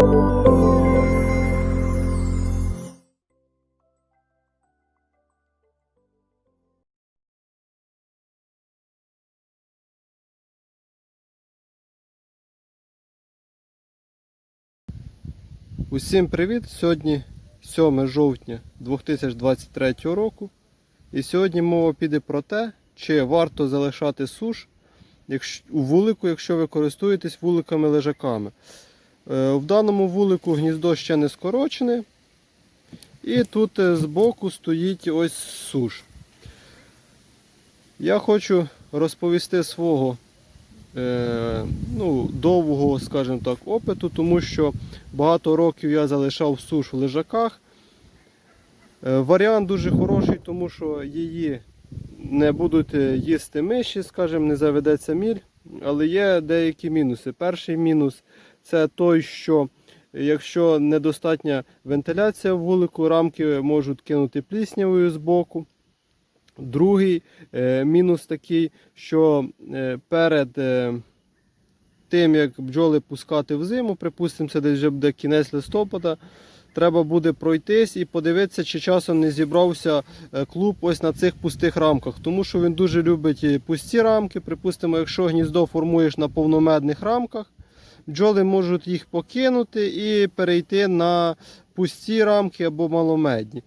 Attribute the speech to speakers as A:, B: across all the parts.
A: Усім привіт! Сьогодні 7 жовтня 2023 року. І сьогодні мова піде про те, чи варто залишати суш у вулику, якщо ви користуєтесь вуликами-лежаками. Е, в даному вулику гніздо ще не скорочене. І тут е, збоку стоїть ось суш. Я хочу розповісти свого е, ну, довгого, скажімо так, опиту, тому що багато років я залишав суш в лежаках. Е, варіант дуже хороший, тому що її не будуть е, їсти миші, скажімо, не заведеться міль. Але є деякі мінуси. Перший мінус це той, що якщо недостатня вентиляція в вулику, рамки можуть кинути пліснявою з боку. Другий е, мінус такий, що е, перед е, тим, як бджоли пускати в зиму, припустимо, це десь вже буде кінець листопада, треба буде пройтись і подивитися, чи часом не зібрався е, клуб ось на цих пустих рамках. Тому що він дуже любить пусті рамки. Припустимо, якщо гніздо формуєш на повномедних рамках, бджоли можуть їх покинути і перейти на пусті рамки або маломедні.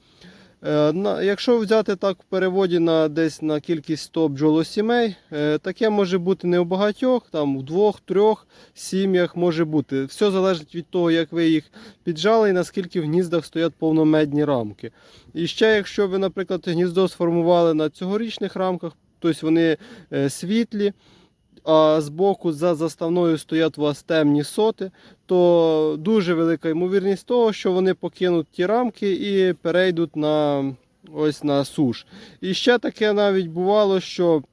A: Е, Якщо взяти так в переводі на десь на кількість 100 бджолосімей, е, таке може бути не у багатьох, там в двох-трьох сім'ях може бути. Все залежить від того, як ви їх піджали і наскільки в гніздах стоять повномедні рамки. І ще, якщо ви, наприклад, гніздо сформували на цьогорічних рамках, тобто вони е, світлі, а збоку за заставною стоять у вас темні соти, то дуже велика ймовірність того, що вони покинуть ті рамки і перейдуть на ось на суш. І ще таке навіть бувало, що,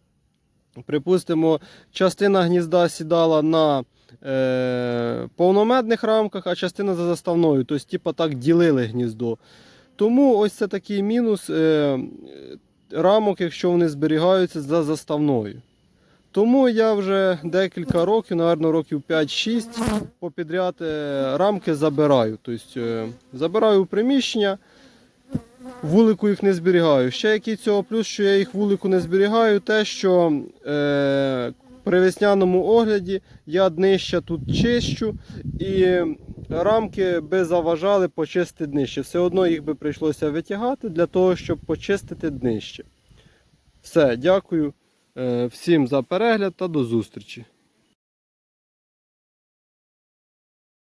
A: припустимо, частина гнізда сідала на е, повномедних рамках, а частина за заставною. Тобто, типу, так ділили гніздо. Тому ось це такий мінус е, рамок, якщо вони зберігаються за заставною. Тому я вже декілька років, напевно, років 5-6 попідряд е, рамки забираю. Тобто е, забираю у приміщення, вулику їх не зберігаю. Ще який цього плюс, що я їх вулику не зберігаю, те, що е, при весняному огляді я днище тут чищу і рамки би заважали почистити днище. Все одно їх би прийшлося витягати для того, щоб почистити днище. Все, дякую. Е, Всім за перегляд та до зустрічі.